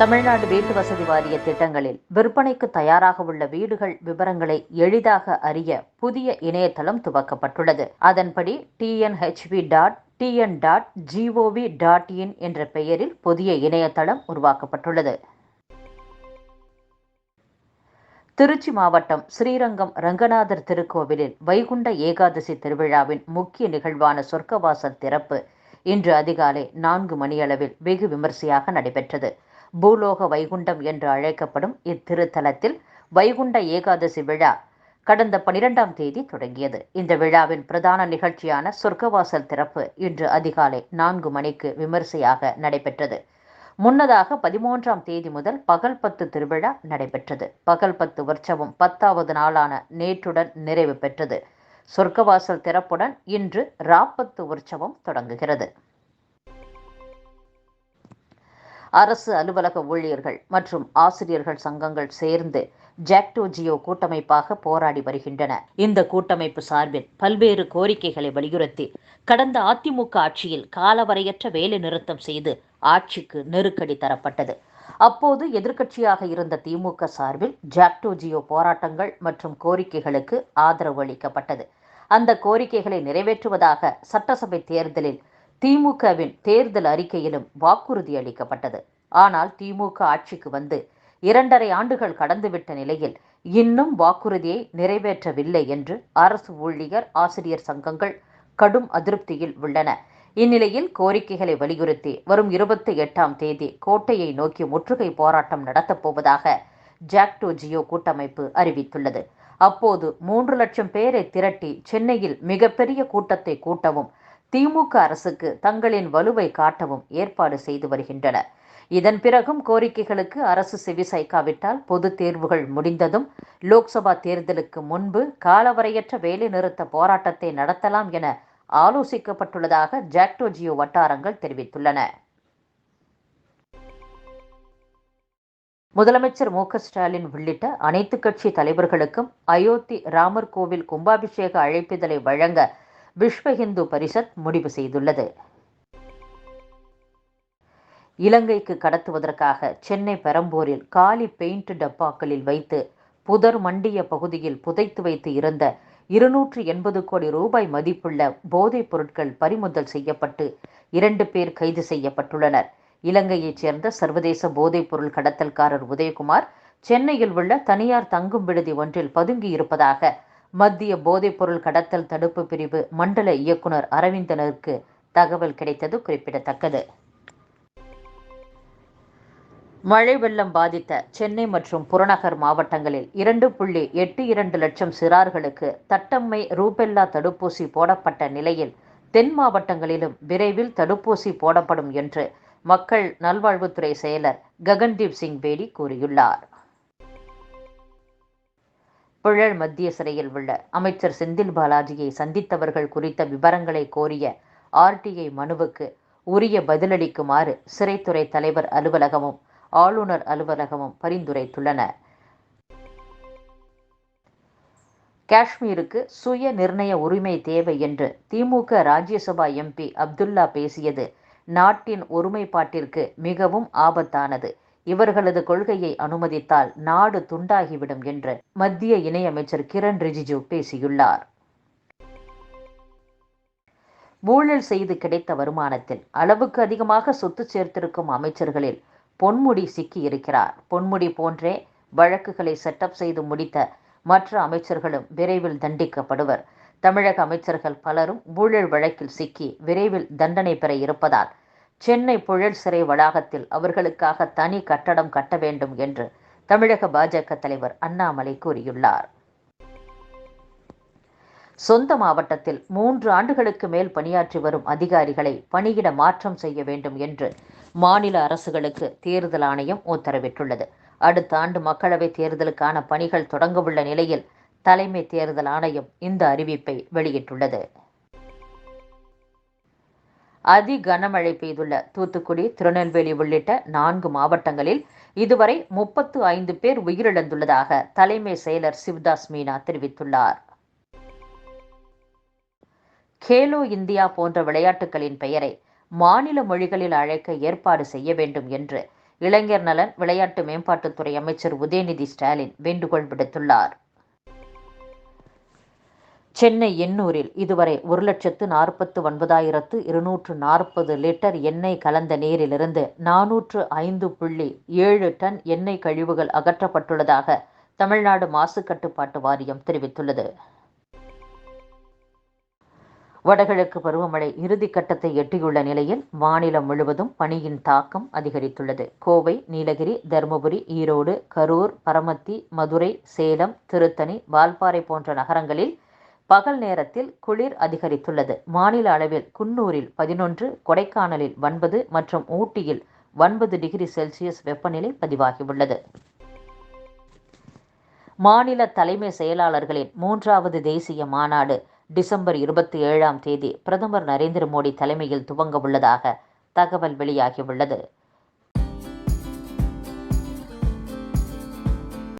தமிழ்நாடு வீட்டு வசதி வாரிய திட்டங்களில் விற்பனைக்கு தயாராக உள்ள வீடுகள் விவரங்களை எளிதாக அறிய புதிய இணையதளம் துவக்கப்பட்டுள்ளது. அதன்படி TNHB dot TN dot GOV dot in என்ற பெயரில் புதிய இணையதளம் உருவாக்கப்பட்டுள்ளது. திருச்சி மாவட்டம் ஸ்ரீரங்கம் ரங்கநாதர் திருக்கோவிலில் வைகுண்ட ஏகாதசி திருவிழாவின் முக்கிய நிகழ்வான சொர்க்கவாசல் திறப்பு இன்று அதிகாலை நான்கு மணியளவில் வெகு விமர்சையாக நடைபெற்றது. பூலோக வைகுண்டம் என்று அழைக்கப்படும் இத்திருத்தலத்தில் வைகுண்ட ஏகாதசி விழா கடந்த பனிரெண்டாம் தேதி தொடங்கியது. இந்த விழாவின் பிரதான நிகழ்ச்சியான சொர்க்கவாசல் திறப்பு இன்று அதிகாலை நான்கு மணிக்கு விமரிசையாக நடைபெற்றது. முன்னதாக பதிமூன்றாம் தேதி முதல் பகல் பத்து திருவிழா நடைபெற்றது. பகல் பத்து உற்சவம் பத்தாவது நாளான நேற்றுடன் நிறைவு பெற்றது. சொர்க்கவாசல் திறப்புடன் இன்று ராப்பத்து உற்சவம் தொடங்குகிறது. அரசு அலுவலக ஊழியர்கள் மற்றும் ஆசிரியர்கள் சங்கங்கள் சேர்ந்து ஜாக்டோ ஜியோ கூட்டமைப்பாக போராடி வருகின்றன. இந்த கூட்டமைப்பு சார்பில் பல்வேறு கோரிக்கைகளை வலியுறுத்தி கடந்த அதிமுக ஆட்சியில் காலவரையற்ற வேலை நிறுத்தம் செய்து ஆட்சிக்கு நெருக்கடி தரப்பட்டது. அப்போது எதிர்க்கட்சியாக இருந்த திமுக சார்பில் ஜாக்டோ ஜியோ போராட்டங்கள் மற்றும் கோரிக்கைகளுக்கு ஆதரவு அளிக்கப்பட்டது. அந்த கோரிக்கைகளை நிறைவேற்றுவதாக சட்டசபை தேர்தலில் திமுகவின் தேர்தல் அறிக்கையிலும் வாக்குறுதி அளிக்கப்பட்டது. ஆனால் திமுக ஆட்சிக்கு வந்து இரண்டரை ஆண்டுகள் கடந்துவிட்ட நிலையில் இன்னும் வாக்குறுதியை நிறைவேற்றவில்லை என்று அரசு ஊழியர் ஆசிரியர் சங்கங்கள் கடும் அதிருப்தியில் உள்ளன. இந்நிலையில் கோரிக்கைகளை வலியுறுத்தி வரும் இருபத்தி எட்டாம் தேதி கோட்டையை நோக்கி முற்றுகை போராட்டம் நடத்தப்போவதாக ஜாக்டோ ஜியோ கூட்டமைப்பு அறிவித்துள்ளது. அப்போது மூன்று லட்சம் பேரை திரட்டி சென்னையில் மிகப்பெரிய கூட்டத்தை கூட்டவும் திமுக அரசுக்கு தங்களின் வலுவை காட்டவும் ஏற்பாடு செய்து வருகின்றனர் இதன் பிறகும் கோரிக்கைகளுக்கு அரசு செவிசாய்க்காவிட்டால் பொது தேர்வுகள் முடிந்ததும் லோக்சபா தேர்தலுக்கு முன்பு காலவரையற்ற வேலைநிறுத்த போராட்டத்தை நடத்தலாம் என ஆலோசிக்கப்பட்டுள்ளதாக ஜாக்டோஜியோ வட்டாரங்கள் தெரிவித்துள்ளன. முதலமைச்சர் மு ஸ்டாலின் உள்ளிட்ட அனைத்து கட்சி தலைவர்களுக்கும் அயோத்தி ராமர் கோவில் கும்பாபிஷேக அழைப்பிதழை வழங்க விஸ்வ இந்து பரிஷத் முடிவு செய்துள்ளது. இலங்கைக்கு கடத்துவதற்காக சென்னை பெரம்பூரில் காலி பெயிண்ட் டப்பாக்களில் வைத்து புதர் மண்டிய பகுதியில் புதைத்து வைத்து இருந்த இருநூற்று எண்பது கோடி ரூபாய் மதிப்புள்ள போதைப் பொருட்கள் பறிமுதல் செய்யப்பட்டு இரண்டு பேர் கைது செய்யப்பட்டுள்ளனர். இலங்கையைச் சேர்ந்த சர்வதேச போதைப் பொருள் கடத்தல்காரர் உதயகுமார் சென்னையில் உள்ள தனியார் தங்கும் விடுதி ஒன்றில் பதுங்கி இருப்பதாக மத்திய போதைப்பொருள் கடத்தல் தடுப்பு பிரிவு மண்டல இயக்குனர் அரவிந்தனருக்கு தகவல் கிடைத்தது குறிப்பிடத்தக்கது. மழை வெள்ளம் பாதித்த சென்னை மற்றும் புறநகர் மாவட்டங்களில் இரண்டு புள்ளி எட்டு இரண்டு லட்சம் சிறார்களுக்கு தட்டம்மை ரூபெல்லா தடுப்பூசி போடப்பட்ட நிலையில் தென் மாவட்டங்களிலும் விரைவில் தடுப்பூசி போடப்படும் என்று மக்கள் நல்வாழ்வுத்துறை செயலர் ககன்தீப் சிங் பேடி கூறியுள்ளார். புழல் மத்திய சிறையில் உள்ள அமைச்சர் செந்தில் பாலாஜியை சந்தித்தவர்கள் குறித்த விவரங்களை கோரிய ஆர்டிஐ மனுவுக்கு உரிய பதிலளிக்குமாறு சிறைத்துறை தலைவர் அலுவலகமும் ஆளுநர் அலுவலகமும் பரிந்துரைத்துள்ளன காஷ்மீருக்கு சுய நிர்ணய உரிமை தேவை என்று திமுக ராஜ்யசபா எம்பி அப்துல்லா பேசியது நாட்டின் ஒருமைப்பாட்டிற்கு மிகவும் ஆபத்தானது. இவர்களது கொள்கையை அனுமதித்தால் நாடு துண்டாகிவிடும் என்று மத்திய இணையமைச்சர் கிரண் ரிஜிஜு பேசியுள்ளார். ஊழல் செய்து கிடைத்த வருமானத்தில் அளவுக்கு அதிகமாக சொத்து சேர்த்திருக்கும் அமைச்சர்களில் பொன்முடி சிக்கியிருக்கிறார். பொன்முடி போன்றே வழக்குகளை செட்டப் செய்து முடித்த மற்ற அமைச்சர்களும் விரைவில் தண்டிக்கப்படுவர். தமிழக அமைச்சர்கள் பலரும் ஊழல் வழக்கில் சிக்கி விரைவில் தண்டனை பெற இருப்பதால் சென்னை புழல் சிறை வளாகத்தில் அவர்களுக்காக தனி கட்டடம் கட்ட வேண்டும் என்று தமிழக பாஜக தலைவர் அண்ணாமலை கூறியுள்ளார். சொந்த மாவட்டத்தில் மூன்று ஆண்டுகளுக்கு மேல் பணியாற்றி வரும் அதிகாரிகளை பணியிட மாற்றம் செய்ய வேண்டும் என்று மாநில அரசுகளுக்கு தேர்தல் ஆணையம் உத்தரவிட்டுள்ளது. அடுத்த ஆண்டு மக்களவைத் தேர்தலுக்கான பணிகள் தொடங்கவுள்ள நிலையில் தலைமை தேர்தல் ஆணையம் இந்த அறிவிப்பை வெளியிட்டுள்ளது. அதி கனமழை பெய்துள்ள தூத்துக்குடி திருநெல்வேலி உள்ளிட்ட நான்கு மாவட்டங்களில் இதுவரை முப்பத்து ஐந்து பேர் உயிரிழந்துள்ளதாக தலைமை செயலர் சிவ்தாஸ் மீனா தெரிவித்துள்ளார். கேலோ இந்தியா போன்ற விளையாட்டுகளின் பெயரை மாநில மொழிகளில் அழைக்க ஏற்பாடு செய்ய வேண்டும் என்று இளைஞர் நலன் விளையாட்டு மேம்பாட்டுத்துறை அமைச்சர் உதயநிதி ஸ்டாலின் வேண்டுகோள் விடுத்துள்ளார். சென்னை எண்ணூரில் இதுவரை ஒரு லட்சத்து நாற்பத்து ஒன்பதாயிரத்து இருநூற்று நாற்பது லிட்டர் எண்ணெய் கலந்த நீரிலிருந்து நானூற்று ஐந்து புள்ளி ஏழு டன் எண்ணெய் கழிவுகள் அகற்றப்பட்டுள்ளதாக தமிழ்நாடு மாசு கட்டுப்பாட்டு வாரியம் தெரிவித்துள்ளது. வடகிழக்கு பருவமழை இறுதிக்கட்டத்தை எட்டியுள்ள நிலையில் மாநிலம் முழுவதும் பனியின் தாக்கம் அதிகரித்துள்ளது. கோவை நீலகிரி தருமபுரி ஈரோடு கரூர் பரமத்தி மதுரை சேலம் திருத்தணி வால்பாறை போன்ற நகரங்களில் பகல் நேரத்தில் குளிர் அதிகரித்துள்ளது. மாநில அளவில் குன்னூரில் பதினொன்று கொடைக்கானலில் ஒன்பது மற்றும் ஊட்டியில் ஒன்பது டிகிரி செல்சியஸ் வெப்பநிலை பதிவாகியுள்ளது. மாநில தலைமை செயலாளர்களின் மூன்றாவது தேசிய மாநாடு டிசம்பர் இருபத்தி ஏழாம் தேதி பிரதமர் நரேந்திர மோடி தலைமையில் துவங்க உள்ளதாக தகவல் வெளியாகியுள்ளது.